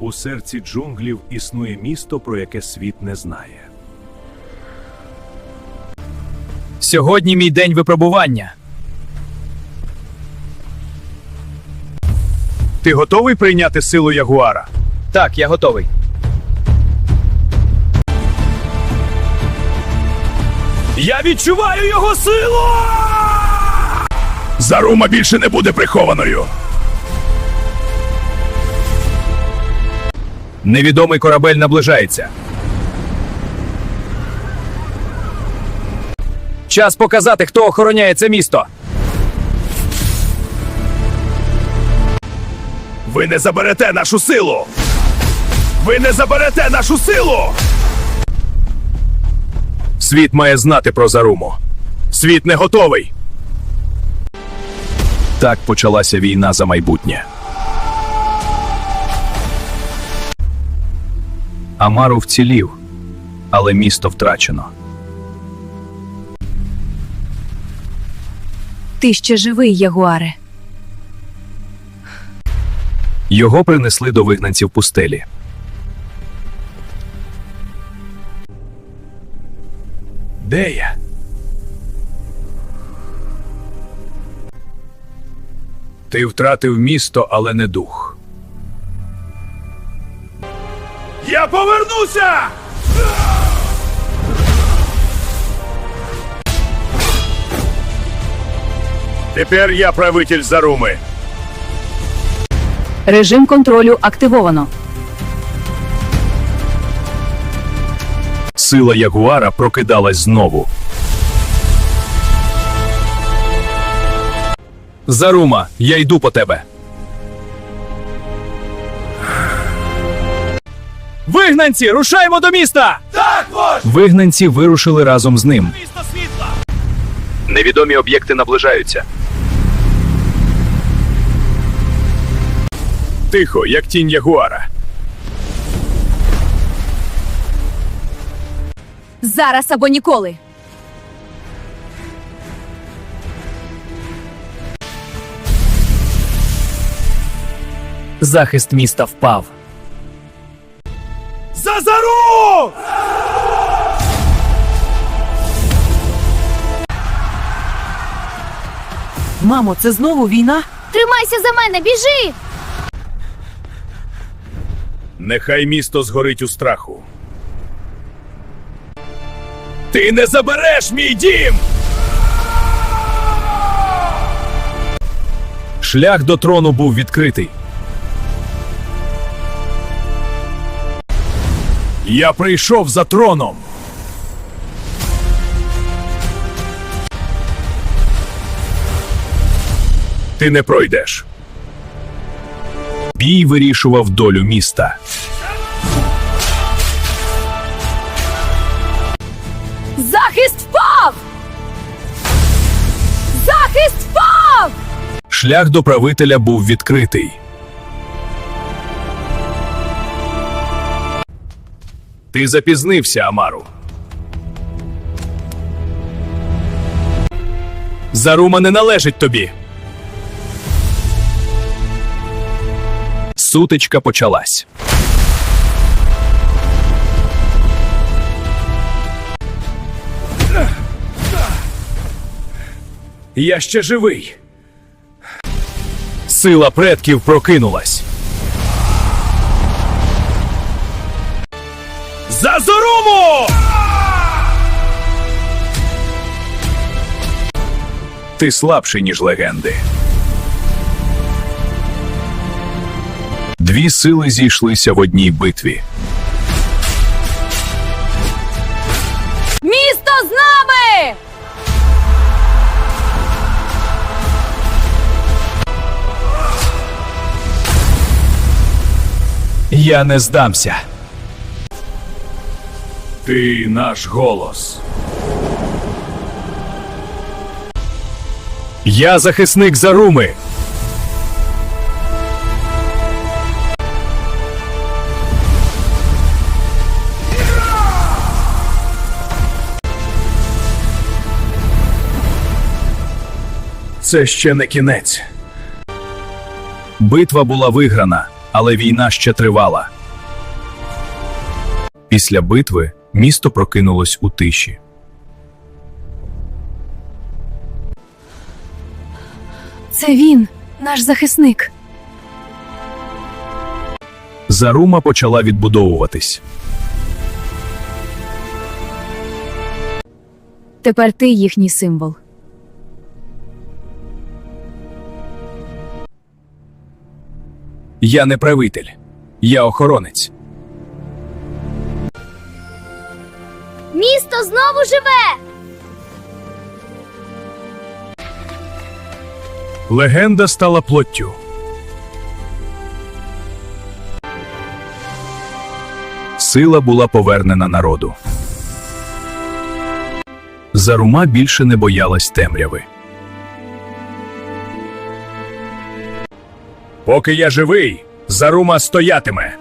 У серці джунглів існує місто, про яке світ не знає. Сьогодні мій день випробування. Ти готовий прийняти силу Ягуара? Так, я готовий. Я відчуваю його силу! Зарума більше не буде прихованою. Невідомий корабель наближається. Час показати, хто охороняє це місто. Ви не заберете нашу силу! Ви не заберете нашу силу! Світ має знати про Заруму. Світ не готовий. Так почалася війна за майбутнє. Амару вцілів, але місто втрачено. Ти ще живий, Ягуаре. Його принесли до вигнанців пустелі. Де я? Ти втратив місто, але не дух. Я повернуся! Тепер я правитель Заруми. Режим контролю активовано. Сила Ягуара прокидалась знову. Зарума, я йду по тебе. Вигнанці, рушаємо до міста! Так, вождь! Вигнанці вирушили разом з ним. Місто світла! Невідомі об'єкти наближаються. Тихо, як тінь Ягуара. Зараз або ніколи. Захист міста впав. За Зару! Мамо, це знову війна? Тримайся за мене, біжи! Нехай місто згорить у страху. Ти не забереш мій дім! Шлях до трону був відкритий. Я прийшов за троном. Ти не пройдеш. Бій вирішував долю міста. Захист впав! Захист впав! Шлях до правителя був відкритий. Ти запізнився, Амару. Зарума не належить тобі. Сутичка почалась. Я ще живий. Сила предків прокинулась. За Зоруму! Ти слабший, ніж легенди. Дві сили зійшлися в одній битві. Місто з нами! Я не здамся. Ти наш голос. Я захисник Заруми. Це ще не кінець. Битва була виграна, Але війна ще тривала. Після битви місто прокинулось у тиші. Це він, наш захисник. Зарума почала відбудовуватись. Тепер ти їхній символ. Я не правитель, я охоронець. Місто знову живе! Легенда стала плоттю. Сила була повернена народу. Зарума більше не боялась темряви. Поки я живий, Зарума стоятиме.